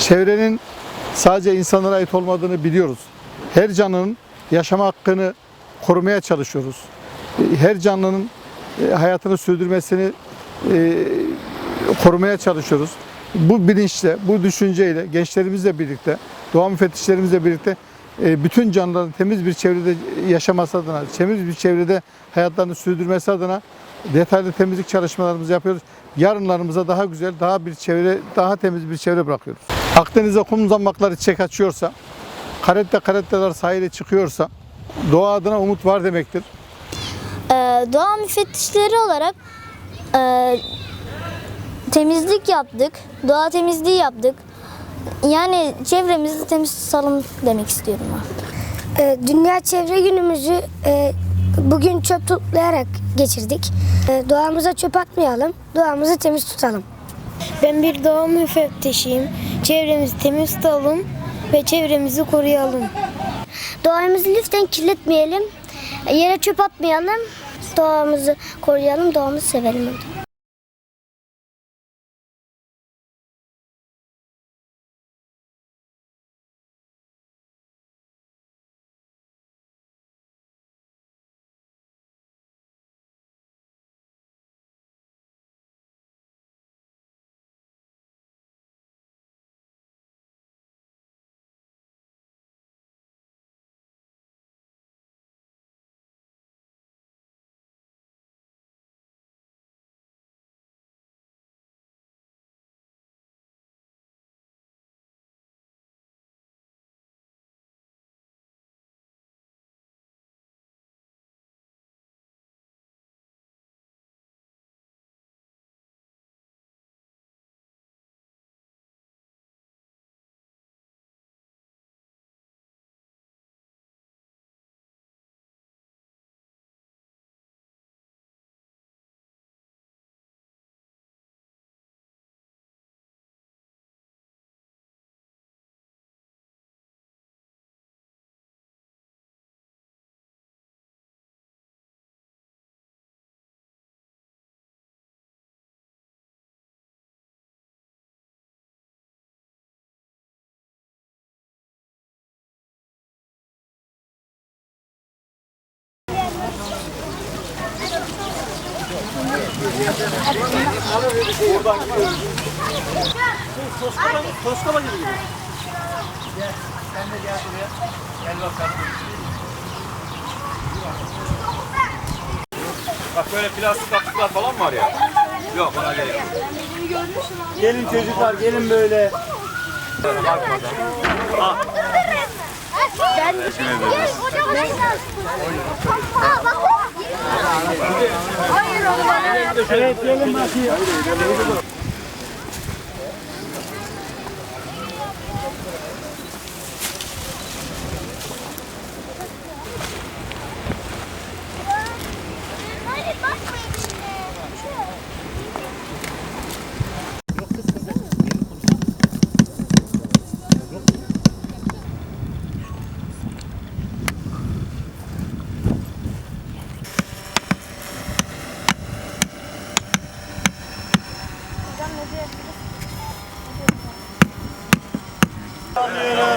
Çevrenin sadece insanlara ait olmadığını biliyoruz. Her canlının yaşama hakkını korumaya çalışıyoruz. Her canlının e, hayatını sürdürmesini e, korumaya çalışıyoruz. Bu bilinçle, bu düşünceyle gençlerimizle birlikte, doğa müfettişlerimizle birlikte e, bütün canlıların temiz bir çevrede yaşaması adına, temiz bir çevrede hayatlarını sürdürmesi adına detaylı temizlik çalışmalarımızı yapıyoruz. Yarınlarımıza daha güzel, daha bir çevre, daha temiz bir çevre bırakıyoruz. Akdeniz'e kum zambakları çiçek açıyorsa, karette karetteler sahile çıkıyorsa doğa adına umut var demektir. Ee, doğa müfettişleri olarak e, temizlik yaptık, doğa temizliği yaptık. Yani çevremizi temiz tutalım demek istiyorum ben. Ee, Dünya Çevre Günümüzü e, bugün çöp toplayarak geçirdik. E, Doğamıza çöp atmayalım, doğamızı temiz tutalım. Ben bir doğa müfettişiyim. Çevremizi temiz tutalım ve çevremizi koruyalım. Doğamızı lütfen kirletmeyelim, yere çöp atmayalım, doğamızı koruyalım, doğamızı sevelim. Bak böyle plastik kaplıklar falan var ya. Yok ona gerek yok. Gelin çocuklar gelin böyle. Evet gelin bakayım. Oh, Amen.